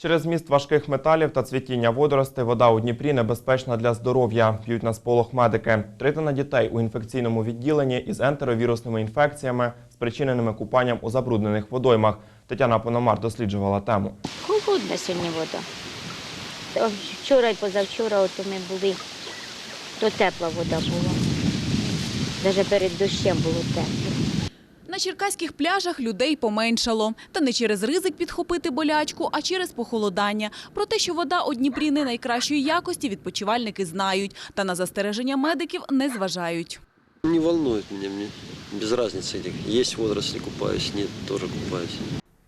Через зміст важких металів та цвітіння водоростей вода у Дніпрі небезпечна для здоров'я, п'ють на сполох медики. Третина дітей у інфекційному відділенні із ентеровірусними інфекціями, спричиненими купанням у забруднених водоймах. Тетяна Пономар досліджувала тему. Холодна сьогодні вода. Вчора і позавчора от ми були, то тепла вода була. Навіть перед дощем було тепло. На черкаських пляжах людей поменшало. Та не через ризик підхопити болячку, а через похолодання. Про те, що вода у Дніпрі не найкращої якості, відпочивальники знають. Та на застереження медиків не зважають. Не волнует мене, мені без різниці, Є водорослі, купаюсь, ні, теж купаюсь.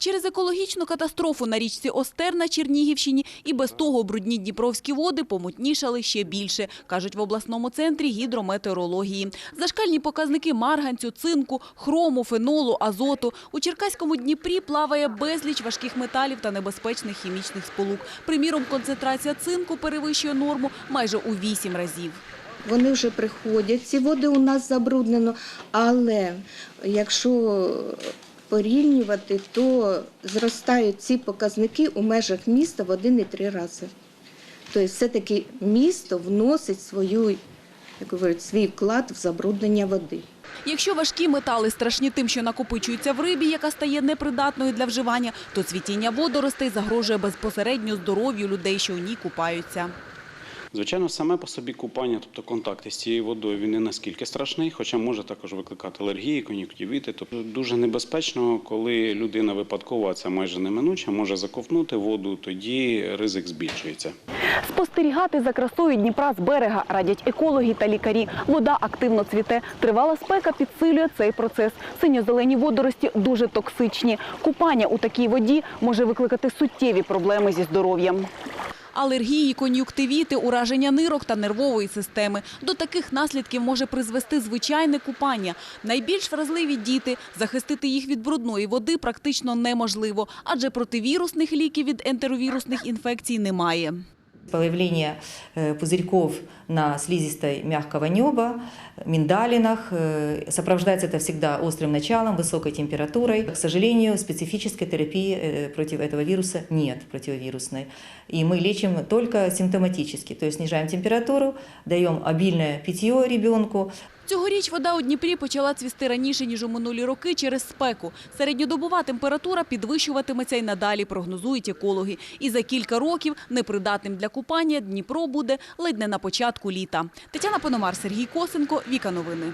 Через екологічну катастрофу на річці Остер на Чернігівщині і без того брудні дніпровські води помутнішали ще більше, кажуть в обласному центрі гідрометеорології. Зашкальні показники марганцю, цинку, хрому, фенолу, азоту. У Черкаському Дніпрі плаває безліч важких металів та небезпечних хімічних сполук. Приміром, концентрація цинку перевищує норму майже у вісім разів. Вони вже приходять, ці води у нас забруднено, але якщо порівнювати, то зростають ці показники у межах міста в 1,3 рази. Тобто все-таки місто вносить свою, як говорять, свій вклад в забруднення води. Якщо важкі метали страшні тим, що накопичуються в рибі, яка стає непридатною для вживання, то цвітіння водоростей загрожує безпосередньо здоров'ю людей, що у ній купаються. Звичайно, саме по собі купання, тобто контакти з цією водою, він не наскільки страшний, хоча може також викликати алергії, кон'юктивіти. Тобто дуже небезпечно, коли людина випадково, а це майже неминуче, може заковтнути воду, тоді ризик збільшується. Спостерігати за красою Дніпра з берега радять екологи та лікарі. Вода активно цвіте. Тривала спека підсилює цей процес. Синьо-зелені водорості дуже токсичні. Купання у такій воді може викликати суттєві проблеми зі здоров'ям. Алергії, кон'юктивіти, ураження нирок та нервової системи. До таких наслідків може призвести звичайне купання. Найбільш вразливі діти. Захистити їх від брудної води практично неможливо, адже противірусних ліків від ентеровірусних інфекцій немає. Появление э, пузырьков на слизистой мягкого неба, миндалинах. э, Сопровождается это всегда острым началом, высокой температурой. К сожалению, специфической терапии э, против этого вируса нет, противовирусной. И мы лечим только симптоматически, то есть снижаем температуру, даем обильное питье ребенку, Цьогоріч вода у Дніпрі почала цвісти раніше, ніж у минулі роки через спеку. Середньодобова температура підвищуватиметься й надалі, прогнозують екологи. І за кілька років непридатним для купання Дніпро буде ледь не на початку літа. Тетяна Пономар, Сергій Косенко, Віка Новини.